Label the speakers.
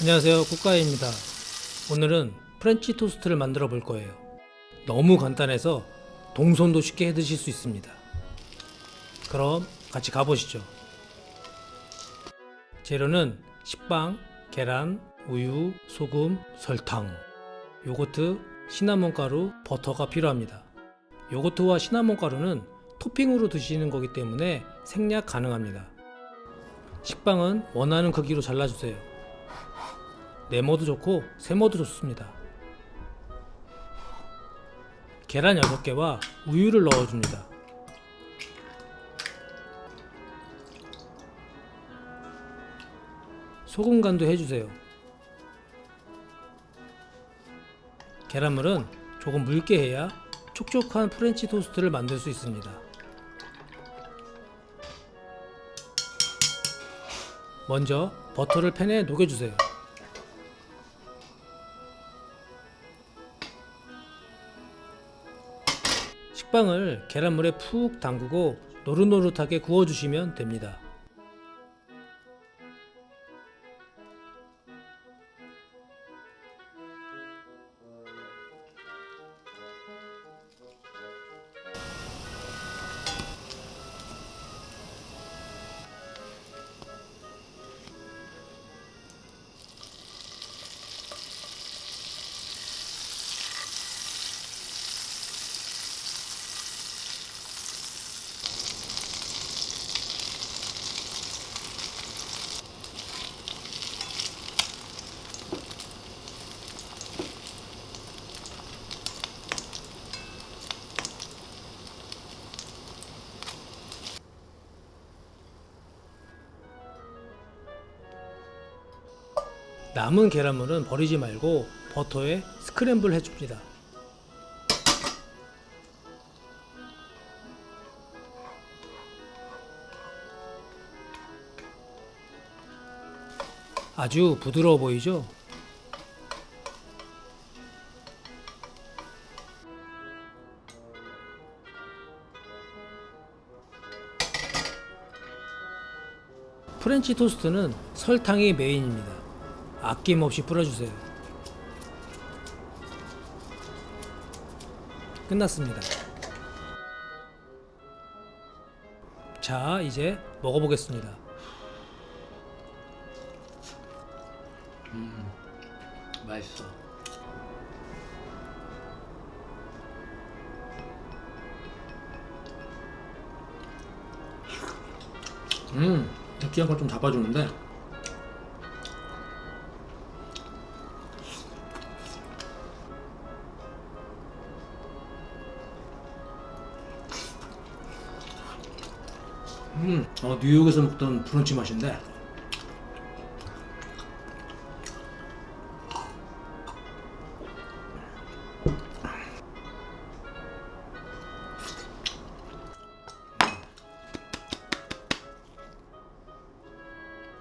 Speaker 1: 안녕하세요. 국가입니다. 오늘은 프렌치 토스트를 만들어 볼 거예요. 너무 간단해서 동선도 쉽게 해 드실 수 있습니다. 그럼 같이 가보시죠. 재료는 식빵, 계란, 우유, 소금, 설탕, 요거트, 시나몬 가루, 버터가 필요합니다. 요거트와 시나몬 가루는 토핑으로 드시는 거기 때문에 생략 가능합니다. 식빵은 원하는 크기로 잘라주세요 네모도 좋고 세모도 좋습니다. 계란 6개와 우유를 넣어줍니다. 소금 간도 해주세요. 계란물은 조금 묽게 해야 촉촉한 프렌치 토스트를 만들 수 있습니다. 먼저 버터를 팬에 녹여주세요. 식빵을 계란물에 푹 담그고 노릇노릇하게 구워주시면 됩니다. 남은 계란물은 버리지 말고 버터에 스크램블 해줍니다. 아주 부드러워 보이죠? 프렌치 토스트는 설탕이 메인입니다. 아낌없이 뿌려주세요. 끝났습니다. 자, 이제 먹어보겠습니다.
Speaker 2: 맛있어. 음, 느끼한 걸 좀 잡아주는데. 음, 어, 뉴욕에서 먹던 브런치 맛인데